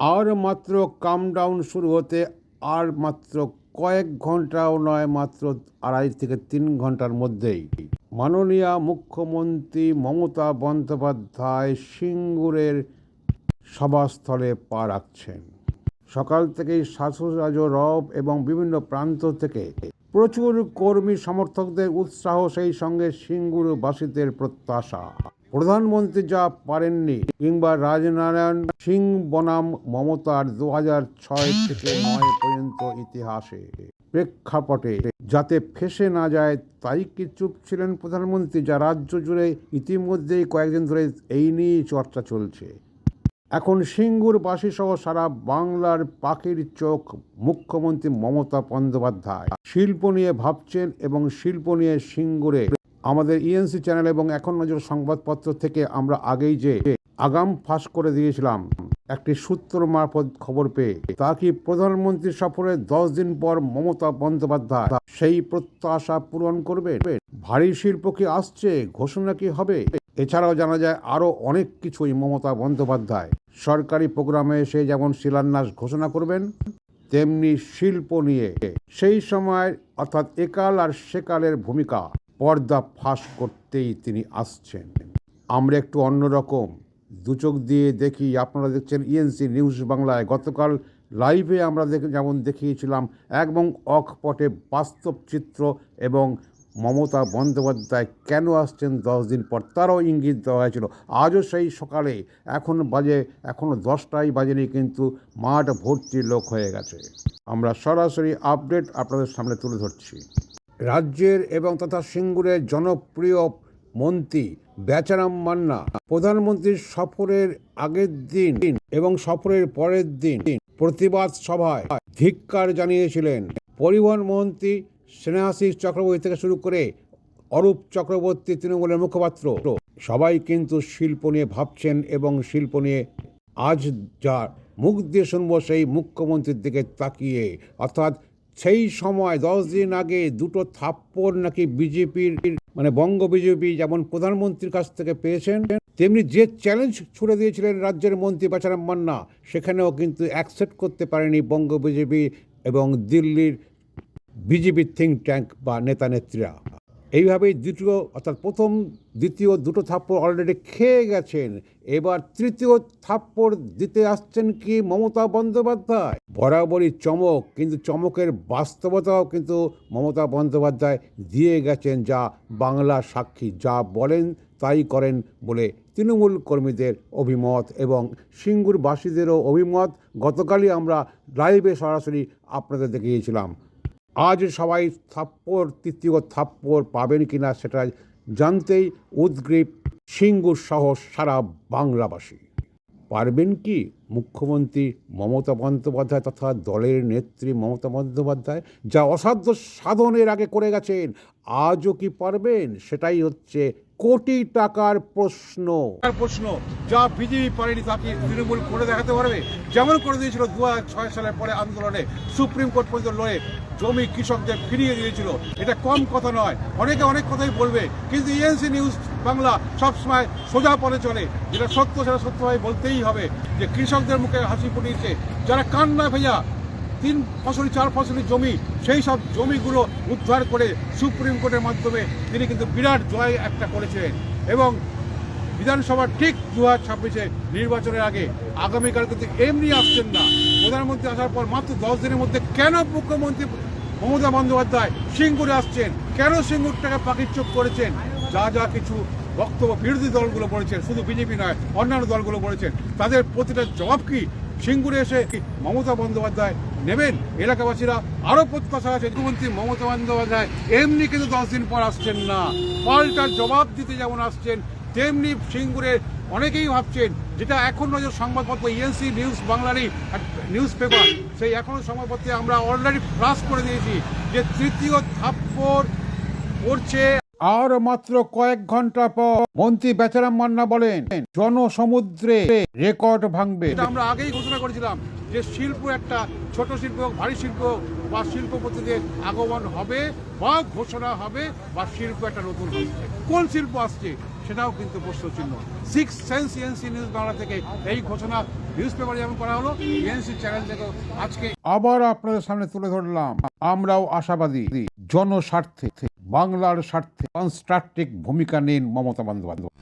আর মাত্র কাম ডাউন শুরু হতে আর মাত্র কয়েক ঘন্টাও নয়, মাত্র আড়াই থেকে তিন ঘণ্টার মধ্যেই। মাননীয় মুখ্যমন্ত্রী মমতা বন্দ্যোপাধ্যায় সিঙ্গুরের সভাস্থলে পা রাখছেন। সকাল থেকেই শাসুরাজ রব এবং বিভিন্ন প্রান্ত থেকে প্রচুর কর্মী সমর্থকদের উৎসাহ, সেই সঙ্গে সিঙ্গুরবাসীদের প্রত্যাশা। প্রধানমন্ত্রী যা পারেননি, কিংবা রাজনারায়ণ সিং বনাম মমতার দু ছয় থেকে নয় পর্যন্ত ইতিহাসে প্রেক্ষাপটে যাতে ফেসে না যায়, তাই কি চুপ ছিলেন প্রধানমন্ত্রী যা রাজ্য জুড়ে ইতিমধ্যেই কয়েকদিন ধরে এই নিয়েই চর্চা চলছে? এখন সিঙ্গুরবাসী সহ সারা বাংলার পাখির চোখ মুখ্যমন্ত্রী মমতা বন্দ্যোপাধ্যায়। শিল্প নিয়ে ভাবছেন এবং শিল্প নিয়ে সিঙ্গুরে আমাদের ইএনসি চ্যানেল এবং এখন নজর সংবাদপত্র থেকে আমরা আগেই যে আগাম ফাঁস করে দিয়েছিলাম, একটি সূত্র মারফত খবর পেয়ে, তা কি প্রধানমন্ত্রী সফরে দশ দিন পর মমতা বন্দ্যোপাধ্যায় সেই প্রত্যাশা পূরণ করবে? ভারী শিল্প কি আসছে? ঘোষণা কি হবে? এছাড়াও জানা যায় আরও অনেক কিছুই মমতা বন্দ্যোপাধ্যায়। সরকারি প্রোগ্রামে এসে যেমন শিলান্যাস ঘোষণা করবেন, তেমনি শিল্প নিয়ে, সেই সময় অর্থাৎ একাল আর সেকালের ভূমিকা। পর্দা ফাঁস করতেই তিনি আসছেন। আমরা একটু অন্যরকম দুচোখ দিয়ে দেখি, আপনারা দেখছেন ইএনসি নিউজ বাংলায়। গতকাল লাইভে আমরা দেখে, যেমন দেখিয়েছিলাম, এবং অকপটে বাস্তব চিত্র এবং মমতা বন্দ্যোপাধ্যায় কেন আসছেন দশ দিন পর, তারও ইঙ্গিত দেওয়া হয়েছিল। আজও সেই সকালে, এখন বাজে এখনও দশটাই বাজেনি, কিন্তু মাঠ ভর্তি লোক হয়ে গেছে। আমরা সরাসরি আপডেট আপনাদের সামনে তুলে ধরছি। রাজ্যের এবং তথা সিঙ্গুরের জনপ্রিয় মন্ত্রী বেচারাম মান্না প্রধানমন্ত্রীর সফরের আগের দিন এবং সফরের পরের দিন প্রতিবাদ সভায় ধিক্কার জানিয়েছিলেন। পরিবহন মন্ত্রী স্নেহাশিস চক্রবর্তী থেকে শুরু করে অরূপ চক্রবর্তী, তৃণমূলের মুখপাত্র। সবাই কিন্তু শিল্প নিয়ে ভাবছেন এবং শিল্প নিয়ে আজ যা মুখ দিয়ে শুনব সেই মুখ্যমন্ত্রীর দিকে তাকিয়ে। অর্থাৎ সেই সময় দশ দিন আগে দুটো থাপ্পড় নাকি বিজেপির মানে বঙ্গ বিজেপি যেমন প্রধানমন্ত্রীর কাছ থেকে পেয়েছেন, তেমনি যে চ্যালেঞ্জ ছুড়ে দিয়েছিলেন রাজ্যের মন্ত্রী বেচারাম মান্না, সেখানেও কিন্তু অ্যাকসেপ্ট করতে পারেনি বঙ্গ বিজেপি এবং দিল্লির বিজেপির থিঙ্ক ট্যাঙ্ক বা নেতা নেত্রীরা এইভাবেই দ্বিতীয়, অর্থাৎ প্রথম, দ্বিতীয় দুটো থাপ্পড় অলরেডি খেয়ে গেছেন। এবার তৃতীয় থাপ্পড় দিতে আসছেন কি মমতা বন্দ্যোপাধ্যায়? বরাবরই চমক, কিন্তু চমকের বাস্তবতাও কিন্তু মমতা বন্দ্যোপাধ্যায় দিয়ে গেছেন যা বাংলা সাক্ষী যা বলেন তাই করেন বলে তৃণমূল কর্মীদের অভিমত এবং সিঙ্গুরবাসীদেরও অভিমত। গতকালই আমরা লাইভে সরাসরি আপনাদের দেখিয়েছিলাম। আজ সবাই থাপ্পর তৃতীয় থাপ্পর পাবেন কি না সেটা জানতেই উদ্গ্রীব সিঙ্গুর সহ সারা বাংলাবাসী। পারবেন কি মুখ্যমন্ত্রী মমতা বন্দ্যোপাধ্যায় তথা দলের নেত্রী মমতা বন্দ্যোপাধ্যায়, যা অসাধ্য সাধনের আগে করে গেছেন, আজও কি পারবেন? সেটাই হচ্ছে কোটি টাকার প্রশ্ন। প্রশ্ন, যা বিজেপি পারেনি তাকে তৃণমূল করে দেখাতে পারবে? যেমন করে দিয়েছিল দু ছয় সালের পরে আন্দোলনে সুপ্রিম কোর্ট পর্যন্ত লড়ে জমি কৃষকদের ফিরিয়ে দিয়েছিল। এটা কম কথা নয়, অনেকে অনেক কথাই বলবে, কিন্তু ইএনসি নিউজ বাংলা সবসময় সোজা পথে চলে। যেটা সত্য, সেটা সত্যভাবে বলতেই হবে যে কৃষকদের মুখে হাসি ফুটিয়েছে, যারা কান্না ভেজা তিন ফসলি, চার ফসলি জমি, সেই সব জমিগুলো উদ্ধার করে সুপ্রিম কোর্টের মাধ্যমে তিনি কিন্তু বিরাট জয় একটা করেছিলেন। এবং বিধানসভার ঠিক দু হাজার ছাব্বিশে নির্বাচনের আগে আগামীকাল কিন্তু এমনি আসছেন না। প্রধানমন্ত্রী আসার পর মাত্র দশ দিনের মধ্যে কেন মুখ্যমন্ত্রী মমতা বন্দ্যোপাধ্যায় সিঙ্গুরে আসছেন? কেন সিঙ্গুরটাকে পাখির চোখ করেছেন? যা যা কিছু বক্তব্য বিরোধী দলগুলো বলেছেন, শুধু বিজেপি নয়, অন্যান্য দলগুলো বলেছেন, তাদের প্রতিটা জবাব কি সিঙ্গুরে এসে মমতা বন্দ্যোপাধ্যায় নেবেন। এলাকাবাসীরা আরও প্রত্যাশা আছে। মুখ্যমন্ত্রী মমতা বন্দ্যোপাধ্যায় এমনি কিন্তু দশ দিন পর আসছেন না। পাল্টার জবাব দিতে যেমন আসছেন, তেমনি সিঙ্গুরে অনেকেই ভাবছেন যেটা এখন নজর সংবাদপত্র ইএনসি নিউজ বাংলারই নিউজ পেপার। সেই এখনও সংবাদপত্রে আমরা অলরেডি ফ্লাশ করে দিয়েছি যে তৃতীয় থাপ্পড় পড়ছে আর মাত্র কয়েক ঘণ্টা পর মন্ত্রী বেচারাম মান্না বলেন জনসমুদ্রে রেকর্ড ভাঙবে। এটা আমরা আগেই ঘোষণা করেছিলাম যে শিল্প একটা ছোট শিল্প ভারী শিল্প বা শিল্পপতিদের আগমন হবে বা ঘোষণা হবে বা শিল্প একটা নতুন আসছে কোন শিল্প আসছে সেটাও কিন্তু প্রশ্ন চিহ্ন six sense NC news Bangla থেকে এই ঘোষণা নিউজ পেপারে যেমন করা হলো এনসি চ্যানেল থেকে আজকে আবার আপনাদের সামনে তুলে ধরলাম। আমরাও আশাবাদী। জনস্বার্থে বাংলার স্বার্থে কনস্ট্রাকটিক ভূমিকা নিন মমতা বন্দ্যোপাধ্যায়।